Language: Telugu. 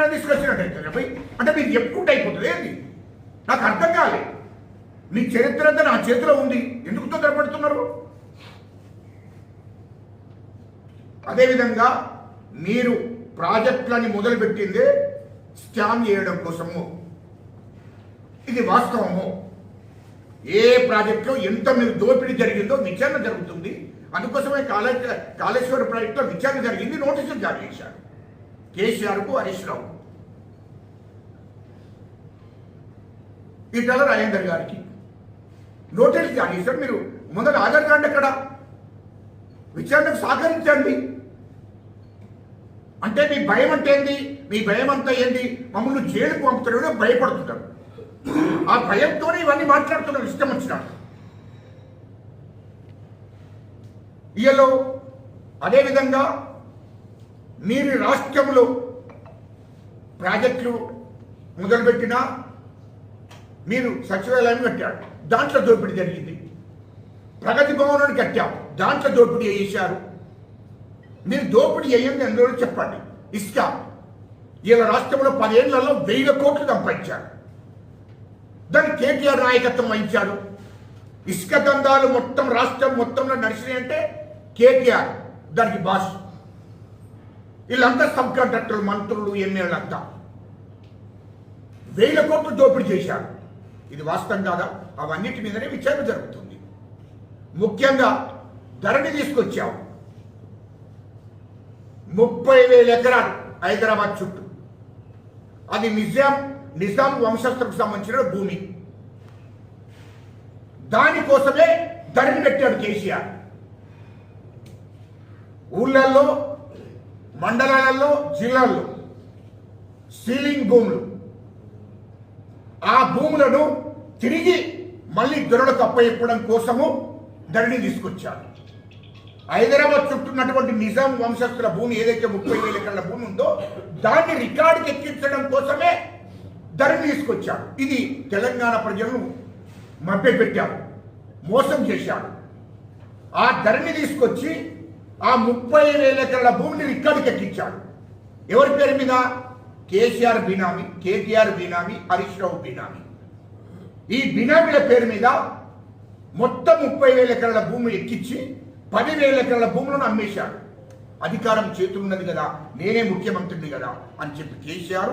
మీద తీసుకొచ్చినట్టయితే పోయి అంటే మీరు చెప్పుకుంటే అయిపోతుంది ఏంది? నాకు అర్థం కాలే. మీ చరిత్ర అంతా నా చేతిలో ఉంది. ఎందుకు తొందరపడుతున్నారు? అదేవిధంగా మీరు ప్రాజెక్టులని మొదలుపెట్టింది స్కామ్ చేయడం కోసము. ఇది వాస్తవము. ఏ ప్రాజెక్టులో ఎంత మీరు దోపిడీ జరిగిందో విచారణ జరుగుతుంది. అందుకోసమే కాళే కాళేశ్వర ప్రాజెక్టులో విచారణ జరిగింది నోటీసులు జారీ చేశారు. కేసీఆర్కు హరీష్ రావు ఈటల రాజేందర్ గారికి. నోటీస్ జారీ చేశారు. మీరు ముందర ఆధార్ కాండి అక్కడ విచారణకు సహకరించండి. అంటే మీ భయం అంటే ఏంది? మీ భయం అంతా ఏంది? మమ్మల్ని జైలుకు పంపుతారో భయపడుతుంటారు. ఆ భయంతోనే ఇవన్నీ మాట్లాడుతున్నారు. ఇష్టం వచ్చినట్టు ఇయలో అదేవిధంగా మీరు రాష్ట్రంలో ప్రాజెక్టులు మొదలుపెట్టినా మీరు సచివాలయం కట్టారు. దాంట్లో దోపిడీ జరిగింది. ప్రగతి భవనాన్ని కట్టాం దాంట్లో దోపిడీ చేశారు. మీరు దోపిడీ చేయండి అందులో చెప్పండి. ఇసుక ఇలా రాష్ట్రంలో పదేళ్ళలో వెయ్యి కోట్లు సంపాదించారు. దాన్ని కేటీఆర్ నాయకత్వం వహించాడు ఇసుక దందాలు మొత్తం రాష్ట్రం మొత్తంలో నడిచినాయంటే కేటీఆర్ దానికి భాష వీళ్ళంతా సబ్ కాంట్రాక్టర్లు మంత్రులు ఎమ్మెల్యేలంతా వేల కోట్లు దోపిడీ చేశారు. ఇది వాస్తవం కాదా? అవన్నిటి మీదనే విచారణ జరుగుతుంది. ముఖ్యంగా ధరణి తీసుకొచ్చావు ముప్పై వేల ఎకరాలు హైదరాబాద్ చుట్టూ. అది నిజాం నిజాం వంశస్థులకు సంబంధించిన భూమి. దానికోసమే ధరణి పెట్టాడు కేసీఆర్. ఊళ్ళల్లో మండలాలలో జిల్లాల్లో సీలింగ్ భూములు. ఆ భూములను తిరిగి మళ్ళీ దొరలకు అప్పచెప్పడం కోసము ధరణి తీసుకొచ్చారు. హైదరాబాద్ చుట్టూ ఉన్నటువంటి నిజాం వంశస్థుల భూమి ఏదైతే ముప్పై వేల ఎకరాల భూమి ఉందో దాన్ని రికార్డుకి ఎక్కించడం కోసమే ధరణి తీసుకొచ్చాడు ఇది తెలంగాణ ప్రజలను మభ్యపెట్టాడు మోసం చేశాడు ఆ ధరణి తీసుకొచ్చి ఆ ముప్పై వేల ఎకరాల భూమిని రికార్డుకి ఎక్కించాడు. ఎవరి పేరు మీద? కేసీఆర్ బినామీ కేటీఆర్ బినామీ హరీష్ రావు బినామీ. ఈ బినామీల పేరు మీద మొత్తం ముప్పై వేల ఎకరాల భూమిని ఎక్కించి పదివేల ఎకరాల భూములను అమ్మేశాడు అధికారం చేతులున్నది కదా నేనే ముఖ్యమంత్రిని కదా అని చెప్పి కేసీఆర్